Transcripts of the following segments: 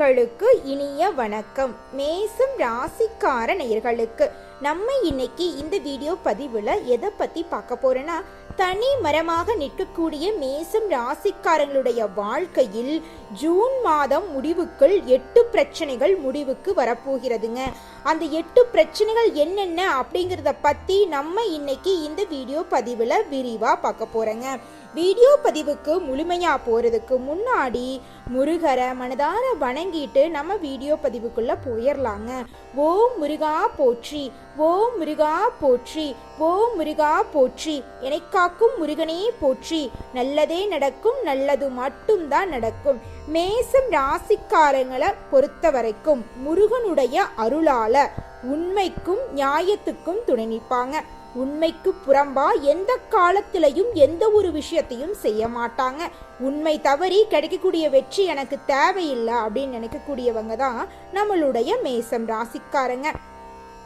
நேயர்களுக்கு இனிய வணக்கம். மேசம் ராசிக்கார நேயர்களுக்கு நம்ம இன்னைக்கு இந்த வீடியோ பதிவில் எதை பற்றி பார்க்க போகிறோன்னா தனி மரமாக நிற்கக்கூடிய மேசம் ராசிக்காரங்களுடைய வாழ்க்கையில் ஜூன் மாதம் முடிவுக்குள் எட்டு பிரச்சனைகள் முடிவுக்கு வரப்போகிறதுங்க. அந்த எட்டு பிரச்சனைகள் என்னென்ன அப்படிங்கிறத பற்றி நம்ம இன்னைக்கு இந்த வீடியோ பதிவில் விரிவாக பார்க்க போகிறோங்க வீடியோ பதிவுக்கு முழுமையாக போகிறதுக்கு முன்னாடி முருகரை மனதார வணங்கிட்டு நம்ம வீடியோ பதிவுக்குள்ளே போயிடலாங்க ஓம் முருகா போற்றி ஓம் முருகா போற்றி ஓம் முருகா போற்றி என்னை காக்கும் முருகனே போற்றி நல்லதே நடக்கும் நல்லது மட்டும்தான் நடக்கும். மேசம் ராசிக்காரங்களை பொறுத்த வரைக்கும் முருகனுடைய அருளால உண்மைக்கும் நியாயத்துக்கும் துணை நிற்பாங்க. உண்மைக்கு புறம்பா எந்த காலத்திலையும் எந்த ஒரு விஷயத்தையும் செய்ய மாட்டாங்க. உண்மை தவறி கிடைக்கக்கூடிய வெற்றி எனக்கு தேவையில்லை அப்படின்னு நினைக்கக்கூடியவங்க தான் நம்மளுடைய மேசம் ராசிக்காரங்க.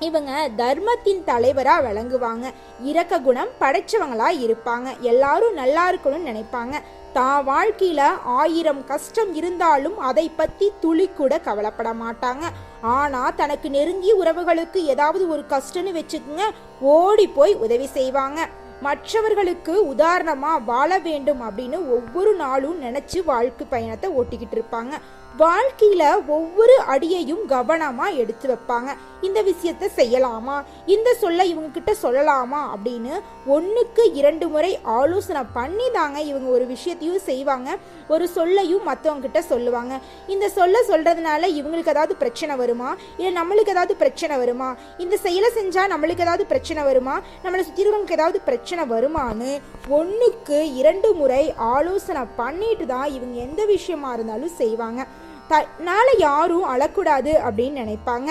இவங்க தர்மத்தின் தலைவராக விளங்குவாங்க. இரக்க குணம் படைச்சவங்களா இருப்பாங்க. எல்லாரும் நல்லா இருக்கணும்னு நினைப்பாங்க. தான் வாழ்க்கையில் ஆயிரம் கஷ்டம் இருந்தாலும் அதை பற்றி துளி கூட கவலைப்பட மாட்டாங்க. ஆனா தனக்கு நெருங்கிய உறவுகளுக்கு ஏதாவது ஒரு கஷ்டம்னு வச்சுக்கோங்க ஓடி போய் உதவி செய்வாங்க. மற்றவர்களுக்கு உதாரணமா வாழ வேண்டும் அப்படின்னு ஒவ்வொரு நாளும் நினைச்சு வாழ்க்கை பயணத்தை ஓட்டிக்கிட்டு இருப்பாங்க. வாழ்க்கையில ஒவ்வொரு அடியையும் கவனமா எடுத்து வைப்பாங்க. இந்த விஷயத்த செய்யலாமா? இந்த சொல்ல இவங்க கிட்ட சொல்லலாமா? அப்படின்னு ஒன்றுக்கு இரண்டு முறை ஆலோசனை பண்ணி தாங்க இவங்க ஒரு விஷயத்தையும் செய்வாங்க. ஒரு சொல்லையும் மற்றவங்க கிட்ட சொல்லுவாங்க. இந்த சொல்ல சொல்கிறதுனால இவங்களுக்கு ஏதாவது பிரச்சனை வருமா? இல்லை நம்மளுக்கு ஏதாவது பிரச்சனை வருமா? இந்த செயலை செஞ்சால் நம்மளுக்கு ஏதாவது பிரச்சனை வருமா? நம்மளை சுற்றி இருக்கவங்களுக்கு ஏதாவது பிரச்சனை வருமான்னு ஒன்றுக்கு இரண்டு முறை ஆலோசனை பண்ணிட்டு தான் இவங்க எந்த விஷயமா இருந்தாலும் செய்வாங்க. தன்னால யாரும் அழக்கூடாது அப்படின்னு நினைப்பாங்க.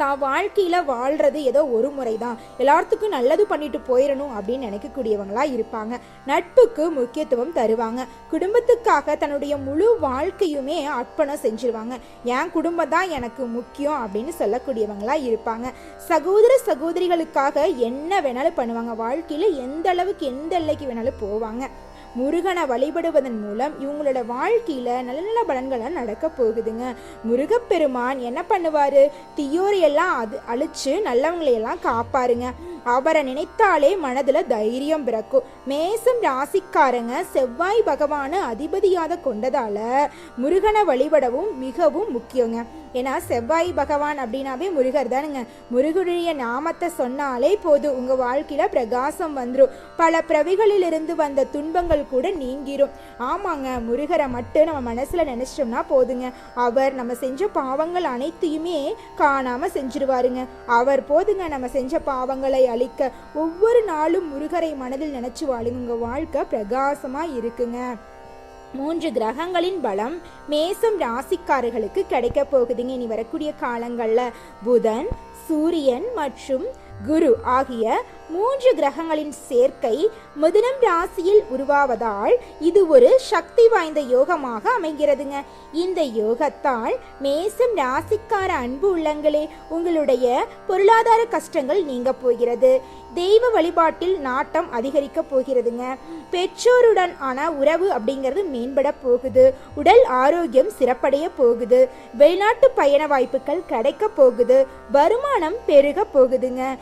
தான் வாழ்க்கையில் வாழ்கிறது ஏதோ ஒரு முறை தான் எல்லாத்துக்கும் நல்லது பண்ணிட்டு போயிடணும் அப்படின்னு நினைக்கக்கூடியவங்களாக இருப்பாங்க. நட்புக்கு முக்கியத்துவம் தருவாங்க. குடும்பத்துக்காக தன்னுடைய முழு வாழ்க்கையுமே அர்ப்பணம் செஞ்சிருவாங்க. என் குடும்பம் தான் எனக்கு முக்கியம் அப்படின்னு சொல்லக்கூடியவங்களாக இருப்பாங்க. சகோதர சகோதரிகளுக்காக என்ன வேணாலும் பண்ணுவாங்க. வாழ்க்கையில் எந்த அளவுக்கு எந்த எல்லைக்கு வேணாலும் போவாங்க. முருகனை வழிபடுவதன் மூலம் இவங்களோட வாழ்க்கையில் நல்ல நல்ல பலன்களை நடக்க போகுதுங்க. முருகப்பெருமான் என்ன பண்ணுவார்? தீயோரையெல்லாம் அது அழித்து நல்லவங்களையெல்லாம் காப்பாருங்க. அவரை நினைத்தாலே மனதில் தைரியம் பிறக்கும். மேசம் ராசிக்காரங்க செவ்வாய் பகவான அதிபதியாக கொண்டதால் முருகனை வழிபடவும் மிகவும் முக்கியங்க. ஏன்னா செவ்வாய் பகவான் அப்படின்னாவே முருகர் தானுங்க. முருகனுடைய நாமத்தை சொன்னாலே போதும். உங்கள் வாழ்க்கையில் பிரகாசம் வந்துடும் பல பிரவிகளிலிருந்து வந்த துன்பங்கள் கூட நீங்கிரும். ஆமாங்க முருகரை மட்டும் நம்ம மனசில் நினச்சிட்டோம்னா போதுங்க. அவர் நம்ம செஞ்ச பாவங்கள் அனைத்தையுமே காணாமல் செஞ்சிருவாருங்க. அவர் போதுங்க நம்ம செஞ்ச பாவங்களை அழிக்க. ஒவ்வொரு நாளும் முருகரை மனதில் நினச்சி வாழுங்க உங்கள் வாழ்க்கை பிரகாசமாக இருக்குங்க. மூன்று கிரகங்களின் பலம் மேசம் ராசிக்காரர்களுக்கு கிடைக்க போகுதுங்க. இனி வரக்கூடிய காலங்களில் புதன் சூரியன் மற்றும் குரு ஆகிய மூன்று கிரகங்களின் சேர்க்கை மிதுனம் ராசியில் உருவாவதால் இது ஒரு சக்தி வாய்ந்த யோகமாக அமைகிறதுங்க. இந்த யோகத்தால் மேசம் ராசிக்கார அன்பு உள்ளங்களே உங்களுடைய பொருளாதார கஷ்டங்கள் நீங்க போகிறது. தெய்வ வழிபாட்டில் நாட்டம் அதிகரிக்க போகிறதுங்க. பெற்றோருடன் ஆன உறவு அப்படிங்கிறது மேம்பட போகுது. உடல் ஆரோக்கியம் சிறப்படைய போகுது. வெளிநாட்டு பயண வாய்ப்புகள் கிடைக்க போகுது. வருமானம் பெருக போகுதுங்க.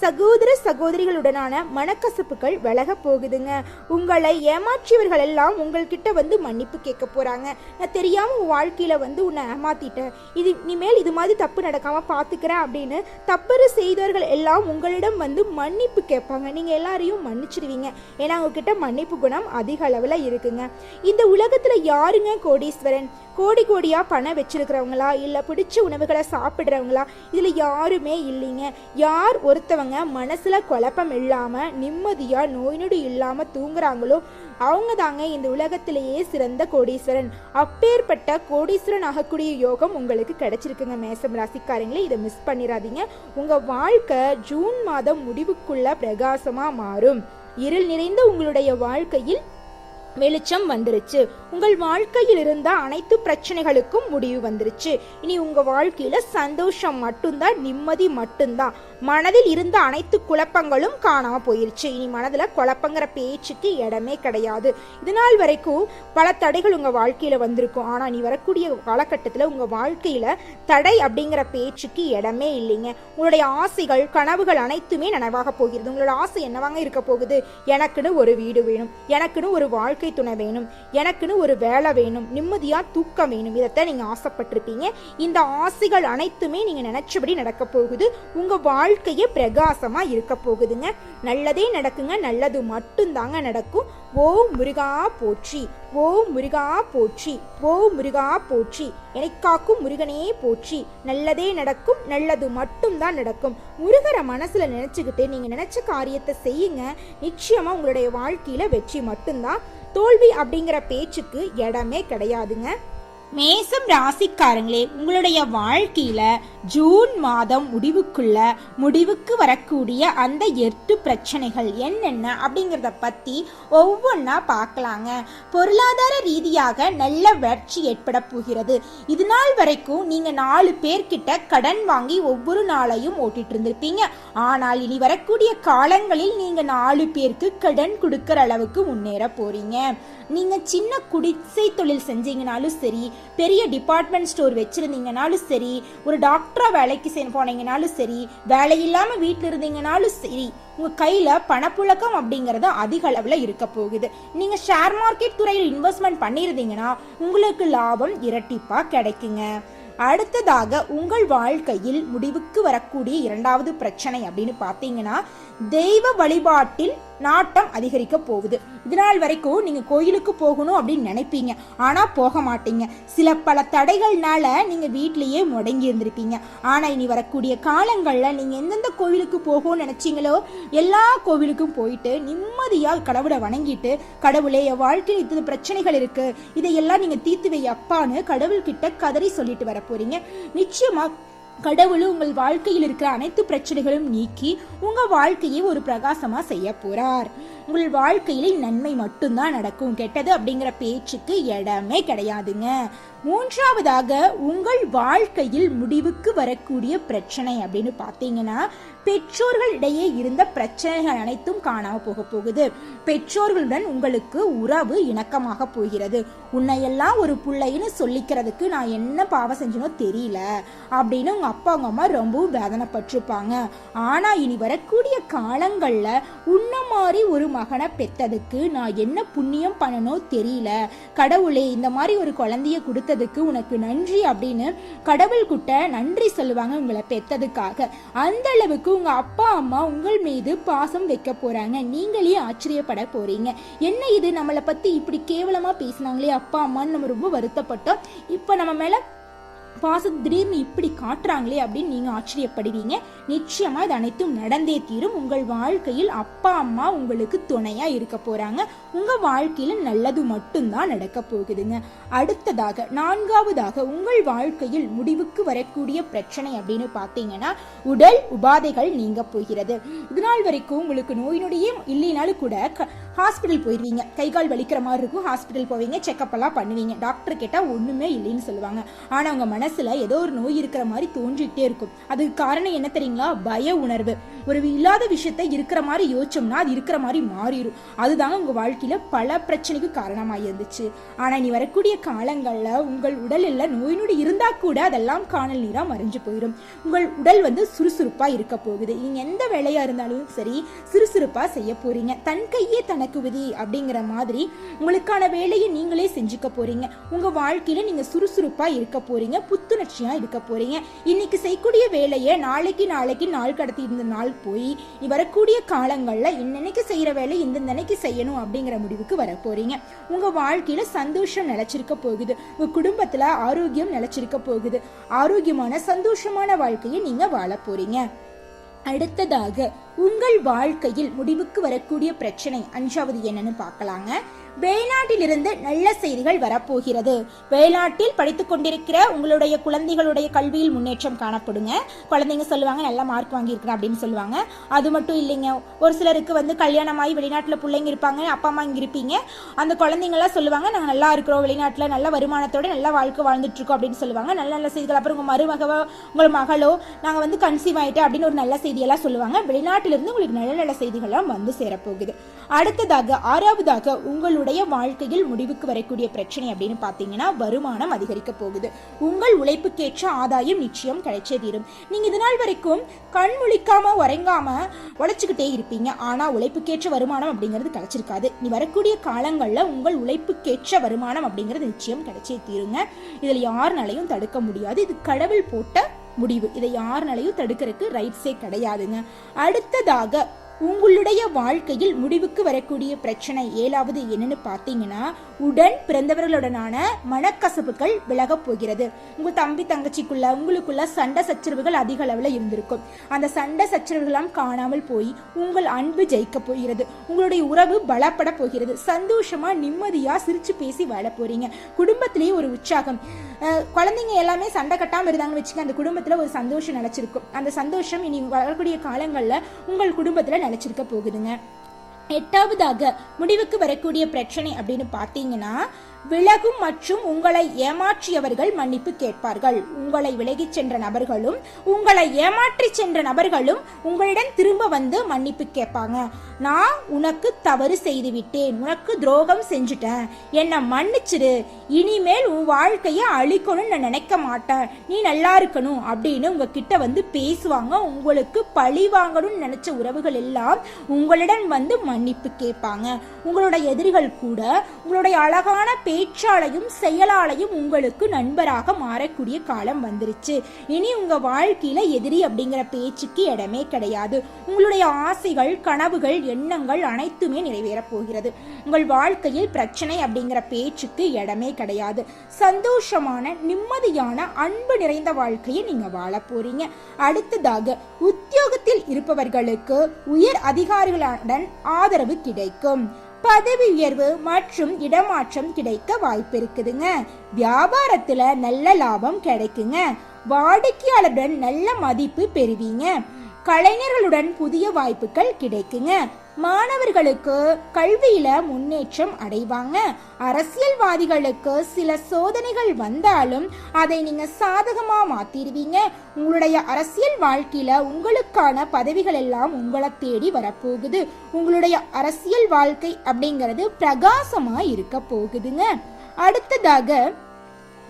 சகோதர சகோதரிகளுடனான மனக்கசப்புகள் விலக போகுதுங்க. உங்களை ஏமாற்றியவர்கள் எல்லாம் உங்கள்கிட்ட வந்து மன்னிப்பு கேட்க போறாங்க. நான் தெரியாம உன் வாழ்க்கையில வந்து உன்னை ஏமாத்திட்டேன். இது இனிமேல் இது மாதிரி தப்பு நடக்காம பாத்துக்கிறேன் அப்படின்னு தப்பறு செய்தவர்கள் எல்லாம் உங்களிடம் வந்து மன்னிப்பு கேட்பாங்க. நீங்க எல்லாரையும் மன்னிச்சிடுவீங்க. ஏன்னா உங்ககிட்ட மன்னிப்பு குணம் அதிக அளவில் இருக்குங்க. இந்த உலகத்துல யாருங்க கோடீஸ்வரன்? கோடி கோடியா பணம் வச்சிருக்கிறவங்களா? இல்லை பிடிச்ச உணவுகளை சாப்பிட்றவங்களா? இதில் யாருமே இல்லைங்க. யார் ஒருத்தவங்க மனசில் குழப்பம் இல்லாமல் நிம்மதியாக நோய் நொடி இல்லாமல் தூங்குறாங்களோ அவங்க தாங்க இந்த உலகத்திலேயே சிறந்த கோடீஸ்வரன். அப்பேற்பட்ட கோடீஸ்வரன் ஆகக்கூடிய யோகம் உங்களுக்கு கிடைச்சிருக்குங்க மேசம் ராசிக்காரங்களே. இதை மிஸ் பண்ணிடாதீங்க உங்கள் வாழ்க்கை ஜூன் மாதம் முடிவுக்குள்ள பிரகாசமாக மாறும். இருள் நிறைந்த உங்களுடைய வாழ்க்கையில் வெளிச்சம் வந்துருச்சு. உங்கள் வாழ்க்கையில் இருந்த அனைத்து பிரச்சனைகளுக்கும் முடிவு வந்துருச்சு. இனி உங்க வாழ்க்கையில சந்தோஷம் மட்டும்தான் நிம்மதி மட்டும்தான். மனதில் இருந்த அனைத்து குழப்பங்களும் காணாம போயிருச்சு. இனி மனதுல குழப்பங்கிற பேச்சுக்கு இடமே கிடையாது. இது நாள் வரைக்கும் பல தடைகள் உங்க வாழ்க்கையில வந்திருக்கும். ஆனா நீ வரக்கூடிய காலகட்டத்துல உங்க வாழ்க்கையில தடை அப்படிங்கிற பேச்சுக்கு இடமே இல்லைங்க. உங்களுடைய ஆசைகள் கனவுகள் அனைத்துமே நனவாக போகிறது. உங்களோட ஆசை என்னவாங்க இருக்க போகுது? எனக்குன்னு ஒரு வீடு வேணும். எனக்குன்னு ஒரு வாழ்க்கை துணை வேணும். எனக்குன்னு ஒரு வேலை வேணும். நிம்மதியா தூக்கம் வேணும். இதைத்தான் நீங்க ஆசைப்பட்டிருப்பீங்க. இந்த ஆசைகள் அனைத்துமே நீங்க நினைச்சபடி நடக்க போகுது. உங்க வாழ்க்கையே பிரகாசமா இருக்க போகுதுங்க. நல்லதே நடக்குங்க. நல்லது மட்டும்தாங்க நடக்கும். ஓ முருகா போற்றி ஓ முருகா போற்றி ஓ முருகா போற்றி. என்னை காக்கும் முருகனே போற்றி. நல்லதே நடக்கும் நல்லது மட்டும்தான் நடக்கும். முருகரை மனசில் நினச்சிக்கிட்டு நீங்கள் நினச்ச காரியத்தை செய்யுங்க. நிச்சயமாக உங்களுடைய வாழ்க்கையில் வெற்றி மட்டும்தான். தோல்வி அப்படிங்கிற பேச்சுக்கு இடமே கிடையாதுங்க. மேசம் ராசிக்காரங்களே உங்களுடைய வாழ்க்கையில ஜூன் மாதம் முடிவுக்குள்ள முடிவுக்கு வரக்கூடிய அந்த எட்டு பிரச்சனைகள் என்னென்ன அப்படிங்கிறத பத்தி ஒவ்வொன்றா பார்க்கலாங்க. பொருளாதார ரீதியாக நல்ல வளர்ச்சி ஏற்பட போகிறது. இது நாள் வரைக்கும் நீங்க நாலு பேர்கிட்ட கடன் வாங்கி ஒவ்வொரு நாளையும் ஓட்டிட்டு இருந்திருப்பீங்க. ஆனால் இனி வரக்கூடிய காலங்களில் நீங்க நாலு பேருக்கு கடன் கொடுக்குற அளவுக்கு முன்னேற போறீங்க. நீங்க சின்ன குடிசை தொழில் செஞ்சீங்கனாலும் சரி பெரிய டிபார்ட்மெண்ட் ஸ்டோர் வச்சிருந்தீங்கனாலும் சரி ஒரு டாக்டரா வேலைக்கு செ- போனீங்கனாலும் சரி வேலை இல்லாம வீட்டில் இருந்தீங்கனாலும் சரி உங்க கையில பணப்புழக்கம் அப்படிங்கறது அதிக அளவுல இருக்க போகுது. நீங்க ஷேர் மார்க்கெட் துறையில் இன்வெஸ்ட்மெண்ட் பண்ணியிருந்தீங்கன்னா உங்களுக்கு லாபம் இரட்டிப்பா கிடைக்குங்க. அடுத்ததாக உங்கள் வாழ்க்கையில் முடிவுக்கு வரக்கூடிய இரண்டாவது பிரச்சனை அப்படின்னு பார்த்தீங்கன்னா தெய்வ வழிபாட்டில் நாட்டம் அதிகரிக்க போகுது. இது நாள் வரைக்கும் நீங்க கோயிலுக்கு போகணும் அப்படின்னு நினைப்பீங்க. ஆனா போக மாட்டீங்க. சில பல தடைகள்னால நீங்க வீட்லயே முடங்கி இருந்திருப்பீங்க. ஆனா இனி வரக்கூடிய காலங்கள்ல நீங்க எந்தெந்த கோவிலுக்கு போகணும்னு நினைச்சீங்களோ எல்லா கோவிலுக்கும் போயிட்டு நிம்மதியா கடவுளை வணங்கிட்டு கடவுளே என் வாழ்க்கையில் இத்தனை பிரச்சனைகள் இருக்கு. இதையெல்லாம் நீங்க தீர்த்து வை அப்பான்னு கடவுள்கிட்ட கதறி சொல்லிட்டு வர போறீங்க. நிச்சயமா கடவுள் உங்கள் வாழ்க்கையில் இருக்கிற அனைத்து பிரச்சனைகளும் நீக்கி உங்க வாழ்க்கையை ஒரு பிரகாசமா செய்ய போறார். உங்கள் வாழ்க்கையில் நன்மை மட்டும்தான் நடக்கும். கெட்டது அப்படிங்கிற பேச்சுக்கு இடமே கிடையாதுங்க. மூன்றாவதாக உங்கள் வாழ்க்கையில் முடிவுக்கு வரக்கூடிய பிரச்சனை அப்படின்னு பார்த்தீங்கன்னா பெற்றோர்களிடையே இருந்த பிரச்சனைகள் அனைத்தும் காணாம போக போகுது. பெற்றோர்களுடன் உங்களுக்கு உறவு இணக்கமாக போகிறது. உன்னையெல்லாம் ஒரு பிள்ளைன்னு சொல்லிக்கிறதுக்கு நான் என்ன பாவம் செஞ்சனோ தெரியல அப்படின்னு உங்கள் அப்பா உங்க அம்மா ரொம்பவும் வேதனைப்பட்டிருப்பாங்க. ஆனால் இனி வரக்கூடிய காலங்களில் உன்ன மாதிரி ஒரு மகனை பெத்ததுக்கு நான் என்ன புண்ணியம் பண்ணனோ தெரியல. கடவுளே இந்த மாதிரி ஒரு குழந்தைய கொடுத்ததுக்கு உனக்கு நன்றி அப்படின்னு கடவுள் கிட்ட நன்றி சொல்லுவாங்க உங்களை பெத்ததுக்காக. அந்த அளவுக்கு உங்க அப்பா அம்மா உங்கள் மீது பாசம் வைக்க போறாங்க. நீங்களே ஆச்சரியப்பட போறீங்க. என்ன இது? நம்மளை பத்தி இப்படி கேவலமா பேசினாங்களே அப்பா அம்மான்னு நம்ம ரொம்ப வருத்தப்பட்டோம். இப்போ நம்ம மேல பாசம் திடீர்னு இப்படி காட்டுறாங்களே அப்படின்னு நீங்க ஆச்சரியப்படுவீங்க. நிச்சயமா இது அனைத்தும் நடந்தே தீரும். உங்கள் வாழ்க்கையில் அப்பா அம்மா உங்களுக்கு துணையா இருக்க போறாங்க. உங்க வாழ்க்கையில நல்லது மட்டும்தான் நடக்க போகுதுங்க. அடுத்ததாக நான்காவதாக உங்கள் வாழ்க்கையில் முடிவுக்கு வரக்கூடிய பிரச்சனை அப்படின்னு பார்த்தீங்கன்னா உடல் உபாதைகள் நீங்க போகிறது. இது நாள் வரைக்கும் உங்களுக்கு நோய் நொடியே இல்லைனாலும் கூட ஹாஸ்பிட்டல் போயிடுவீங்க. கை கால் வலிக்கிற மாதிரி இருக்கும். ஹாஸ்பிட்டல் போவீங்க. செக்கப் எல்லாம் பண்ணுவீங்க. டாக்டர் கேட்டால் ஒன்றுமே இல்லைன்னு சொல்லுவாங்க. ஆனால் அவங்க மனசில் ஏதோ ஒரு நோய் இருக்கிற மாதிரி தோன்றிக்கிட்டே இருக்கும். அதுக்கு காரணம் என்ன தெரியுங்களா? பய உணர்வு. ஒரு இல்லாத விஷயத்த இருக்கிற மாதிரி யோசிச்சோம்னா அது இருக்கிற மாதிரி மாறிடும். அதுதாங்க உங்கள் வாழ்க்கையில் பல பிரச்சனைக்கு காரணமாக இருந்துச்சு. ஆனால் நீ வரக்கூடிய காலங்களில் உங்கள் உடலில் நோய் நொடி இருந்தால் கூட அதெல்லாம் காணல் நீராக மறைஞ்சு போயிடும். உங்கள் உடல் வந்து சுறுசுறுப்பாக இருக்க போகுது. நீங்கள் எந்த வேலையாக இருந்தாலும் சரி சுறுசுறுப்பாக செய்ய போறீங்க. தன் கையே தனக்கு விதி அப்படிங்கிற மாதிரி உங்களுக்கான வேலையை நீங்களே செஞ்சுக்க போறீங்க. உங்க வாழ்க்கையில நீங்க சுறுசுறுப்பா இருக்க போறீங்க புத்துணர்ச்சியா இருக்க போறீங்க. இன்னைக்கு செய்யக்கூடிய வேலையை நாளைக்கு நாளைக்கு நாள் கடத்தி இருந்த நாள் போய் வரக்கூடிய காலங்கள்ல இன்னைக்கு செய்யற வேலை இந்த நினைக்கு செய்யணும் அப்படிங்கிற முடிவுக்கு வர போறீங்க. உங்க வாழ்க்கையில சந்தோஷம் நிலைச்சிருக்க போகுது. உங்க குடும்பத்துல ஆரோக்கியம் நிலைச்சிருக்க போகுது. ஆரோக்கியமான சந்தோஷமான வாழ்க்கையை நீங்க வாழ போறீங்க. அடுத்ததாக உங்கள் வாழ்க்கையில் முடிவுக்கு வரக்கூடிய பிரச்சனை அஞ்சாவது என்னன்னு பார்க்கலாங்க. வெளிநாட்டிலிருந்து நல்ல செய்திகள் வரப்போகிறது. வெளிநாட்டில் படித்துக் கொண்டிருக்கிற உங்களுடைய குழந்தைகளுடைய கல்வியில் முன்னேற்றம் காணப்படுங்க. குழந்தைங்க சொல்லுவாங்க நல்ல மார்க் வாங்கியிருக்கிறேன் அப்படின்னு சொல்லுவாங்க. அது மட்டும் இல்லைங்க. ஒரு சிலருக்கு வந்து கல்யாணமாகி வெளிநாட்டில் பிள்ளைங்க இருப்பாங்க அப்பா அம்மா இங்கே இருப்பீங்க. அந்த குழந்தைங்களாம் சொல்லுவாங்க நாங்கள் நல்லா இருக்கிறோம் வெளிநாட்டில் நல்ல வருமானத்தோட நல்ல வாழ்க்கை வாழ்ந்துட்டுருக்கோம் அப்படின்னு சொல்லுவாங்க. நல்ல நல்ல செய்திகள். அப்புறம் உங்கள் மருமகவோ உங்கள் மகளோ நாங்கள் வந்து கன்சீவ் ஆகிட்டேன் அப்படின்னு ஒரு நல்ல செய்தியெல்லாம் சொல்லுவாங்க. வெளிநாட்டு வெளிநாட்டிலிருந்து உங்களுக்கு நல்ல நல்ல செய்திகள்லாம் வந்து சேரப்போகுது. அடுத்ததாக ஆறாவதாக உங்களுடைய வாழ்க்கையில் முடிவுக்கு வரக்கூடிய பிரச்சனை அப்படின்னு பார்த்தீங்கன்னா வருமானம் அதிகரிக்க போகுது. உங்கள் உழைப்புக்கேற்ற ஆதாயம் நிச்சயம் கிடைச்சே தீரும். நீங்கள் இது நாள் வரைக்கும் கண் முழிக்காம உறங்காம உழைச்சிக்கிட்டே இருப்பீங்க. ஆனால் உழைப்புக்கேற்ற வருமானம் அப்படிங்கிறது கிடைச்சிருக்காது. நீ வரக்கூடிய காலங்களில் உங்கள் உழைப்புக்கேற்ற வருமானம் அப்படிங்கிறது நிச்சயம் கிடைச்சே தீருங்க. இதில் யாருனாலையும் தடுக்க முடியாது. இது கடவுள் போட்ட முடிவு. இதை யாருனாலையும் தடுக்கிறதுக்கு ரைட்ஸே கிடையாதுங்க. அடுத்ததாக உங்களுடைய வாழ்க்கையில் முடிவுக்கு வரக்கூடிய பிரச்சனை ஏழாவது என்னன்னு பார்த்தீங்கன்னா உடன் பிறந்தவர்களுடனான மனக்கசப்புகள் விலகப் போகிறது. உங்க தம்பி தங்கச்சிக்குள்ள உங்களுக்குள்ள சண்டை சச்சரவுகள் அதிக அளவில் இருந்திருக்கும். அந்த சண்டை சச்சரவுகளாம் காணாமல் போய் உங்கள் அன்பு ஜெயிக்க போகிறது. உங்களுடைய உறவு பலப்பட போகிறது. சந்தோஷமா நிம்மதியா சிரிச்சு பேசி வாழ போறீங்க. குடும்பத்திலேயே ஒரு உற்சாகம். குழந்தைங்க எல்லாமே சண்டை கட்டாமல் இருந்தாங்கன்னு வச்சுக்க அந்த குடும்பத்தில் ஒரு சந்தோஷம் நினைச்சிருக்கும். அந்த சந்தோஷம் இனி வரக்கூடிய காலங்களில் உங்கள் குடும்பத்தில் அழைச்சிருக்க போகுதுங்க. எட்டாவதாக முடிவுக்கு வரக்கூடிய பிரச்சனை அப்படின்னு பார்த்தீங்கன்னா விலகும் மற்றும் உங்களை ஏமாற்றியவர்கள் மன்னிப்பு கேட்பார்கள். உங்களை விலகிச் சென்ற நபர்களும் உங்களை ஏமாற்றி சென்ற நபர்களும் உங்களிடம் திரும்ப வந்து மன்னிப்பு கேட்பாங்க. நான் உனக்கு தவறு செய்து விட்டேன் உனக்கு துரோகம் செஞ்சுட்டேன். என்னை மன்னிச்சிரு இனிமேல் உன் வாழ்க்கையை அழிக்கணும்னு நான் நினைக்க மாட்டேன். நீ நல்லா இருக்கணும் அப்படின்னு உங்ககிட்ட வந்து பேசுவாங்க. உங்களுக்கு பழி வாங்கணும்னு நினைச்ச உறவுகள் எல்லாம் உங்களிடம் வந்து மன்னிப்பு கேட்பாங்க. உங்களோட எதிரிகள் கூட உங்களுடைய அழகான பேச்சாலையும் செயலாலையும் உங்களுக்கு நண்பராக மாறக்கூடிய காலம் வந்துருச்சு. இனி உங்க வாழ்க்கையில எதிரி அப்படிங்கிற பேச்சுக்கு இடமே கிடையாது. உங்களுடைய ஆசைகள் கனவுகள் எண்ணங்கள் அனைத்துமே நிறைவேறப் போகிறது. உங்கள் வாழ்க்கையில் பிரச்சனை அப்படிங்கிற பேச்சுக்கு இடமே கிடையாது. சந்தோஷமான நிம்மதியான அன்பு நிறைந்த வாழ்க்கையை நீங்க வாழ போறீங்க. அடுத்ததாக உத்தியோகத்தில் இருப்பவர்களுக்கு உயர் அதிகாரிகளுடன் ஆதரவு கிடைக்கும். பதவி உயர்வு மற்றும் இடமாற்றம் கிடைக்க வாய்ப்பு இருக்குதுங்க வியாபாரத்துல நல்ல லாபம் கிடைக்குங்க. வாடிக்கையாளருடன் நல்ல மதிப்பு பெறுவீங்க. கலைஞர்களுடன் புதிய வாய்ப்புகள் கிடைக்குங்க. மாணவர்களுக்கு கல்வியில முன்னேற்றம் அடைவாங்க. அரசியல்வாதிகளுக்கு சில சோதனைகள் வந்தாலும் அதை நீங்க சாதகமா மாத்திடுவீங்க. உங்களுடைய அரசியல் வாழ்க்கையில உங்களுக்கான பதவிகள் எல்லாம் உங்களை தேடி வரப்போகுது. உங்களுடைய அரசியல் வாழ்க்கை அப்படிங்கிறது பிரகாசமா இருக்க போகுதுங்க. அடுத்ததாக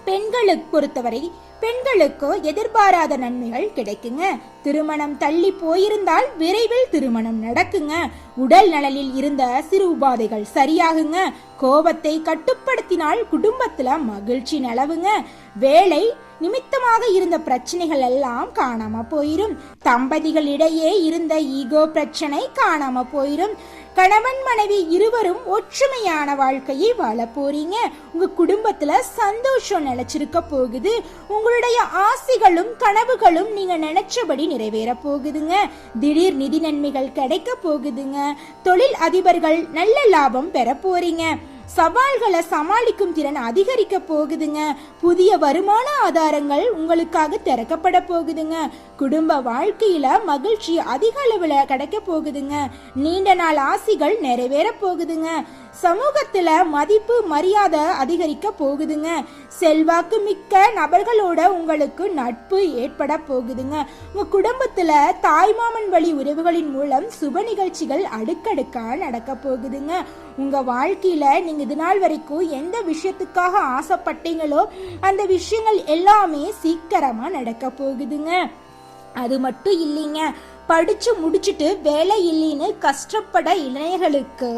பெண்களுக்கு பொறுத்தவரை பெண்களுக்கோ எதிர்பாராத நன்மைகள் கிடைக்குங்க. திருமணம் தள்ளி போயிருந்தால் விரைவில் திருமணம் நடக்குங்க. உடல் நலனில் இருந்த சிறு உபாதைகள் சரியாகுங்க. கோபத்தை கட்டுப்படுத்தினால் குடும்பத்துல மகிழ்ச்சி நிலவுங்க. வேலை நிமித்தமாக இருந்த பிரச்சனைகள் எல்லாம் காணாம போயிரும். தம்பதிகளிடையே இருந்த ஈகோ பிரச்சனை காணாம போயிரும். கணவன் மனைவி இருவரும் ஒற்றுமையான வாழ்க்கையை வாழ போறீங்க. உங்க குடும்பத்துல சந்தோஷம் நிலைச்சிருக்க போகுது. உங்களுடைய ஆசைகளும் கனவுகளும் நீங்க நினைச்சபடி நிறைவேற போகுதுங்க. திடீர் நிதி நன்மைகள் கிடைக்க போகுதுங்க. தொழில் அதிபர்கள் நல்ல லாபம் பெற போறீங்க. சவால்களை சமாளிக்கும் திறன் அதிகரிக்க போகுதுங்க. புதிய வருமான ஆதாரங்கள் உங்களுக்காக திறக்கப்பட போகுதுங்க. குடும்ப வாழ்க்கையில மகிழ்ச்சி அதிக அளவில் கிடைக்க போகுதுங்க. நீண்ட நாள் ஆசைகள் நிறைவேற போகுதுங்க. சமூகத்துல மதிப்பு மரியாதை அதிகரிக்க போகுதுங்க. செல்வாக்கு மிக்க நபர்களோட உங்களுக்கு நட்பு ஏற்பட போகுதுங்க. உங்க குடும்பத்துல தாய்மாமன் வழி உறவுகளின் மூலம் சுப நிகழ்ச்சிகள் அடுக்கடுக்கா நடக்க போகுதுங்க. உங்க வாழ்க்கையில நீங்க இது நாள் வரைக்கும் எந்த விஷயத்துக்காக ஆசைப்பட்டீங்களோ அந்த விஷயங்கள் எல்லாமே சீக்கிரமா நடக்க போகுதுங்க. அது மட்டும் இல்லைங்க. படிச்சு முடிச்சுட்டு வேலை இல்லைன்னு கஷ்டப்பட இளைஞர்களுக்கு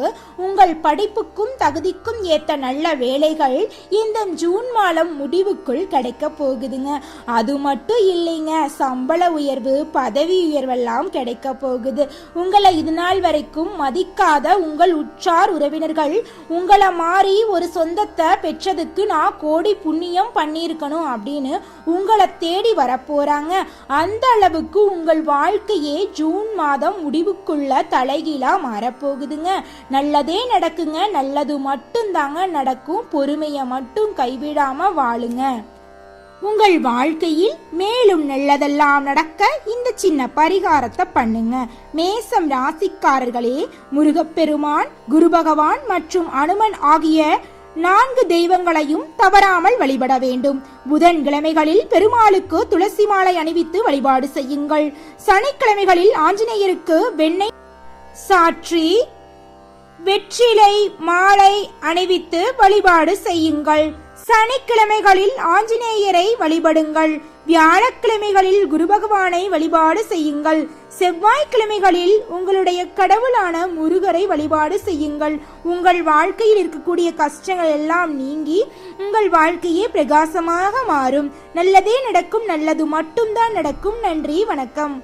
உங்கள் படிப்புக்கும் தகுதிக்கும் ஏற்ற நல்ல வேலைகள் இந்த ஜூன் மாதம் முடிவுக்குள் கிடைக்க போகுதுங்க. அது மட்டும் இல்லைங்க சம்பள உயர்வு பதவி உயர்வெல்லாம் கிடைக்க போகுது. உங்களை இது நாள் வரைக்கும் மதிக்காத உங்கள் உற்றார் உறவினர்கள் உங்களை மாறி ஒரு சொந்தத்தை பெற்றதுக்கு நான் கோடி புண்ணியம் பண்ணியிருக்கணும் அப்படின்னு உங்களை தேடி வரப்போறாங்க அந்த அளவுக்கு உங்கள் வாழ்க்கையே ஜூன் மாதம் முடிவுக்குள்ள தலைகீழா மாறப்போகுதுங்க. நல்லதே நடக்குங்க. நல்லது மட்டும்தாங்க நடக்கும். பொறுமையை மட்டும் கைவிடாம வாழுங்க. உங்கள் வாழ்க்கையில் மேலும் நல்லதெல்லாம் நடக்க இந்த சின்ன பரிகாரத்தை பண்ணுங்க. மேசம் ராசிக்காரர்களே முருகப்பெருமான் குரு பகவான் மற்றும் அனுமன் ஆகிய நான்கு தெய்வங்களையும் தவறாமல் வழிபட வேண்டும். புதன்கிழமைகளில் பெருமாளுக்கு துளசி மாலை அணிவித்து வழிபாடு செய்யுங்கள். சனிக்கிழமைகளில் ஆஞ்சநேயருக்கு வெண்ணெய் சாற்றி வெற்றிலை மாலை அணிவித்து வழிபாடு செய்யுங்கள். சனிக்கிழமைகளில் ஆஞ்சநேயரை வழிபடுங்கள். வியாழக்கிழமைகளில் குரு பகவானை வழிபாடு செய்யுங்கள். செவ்வாய்க்கிழமைகளில் உங்களுடைய கடவுளான முருகரை வழிபாடு செய்யுங்கள். உங்கள் வாழ்க்கையில் இருக்கக்கூடிய கஷ்டங்கள் எல்லாம் நீங்கி உங்கள் வாழ்க்கையே பிரகாசமாக மாறும். நல்லதே நடக்கும் நல்லது மட்டும்தான் நடக்கும். நன்றி வணக்கம்.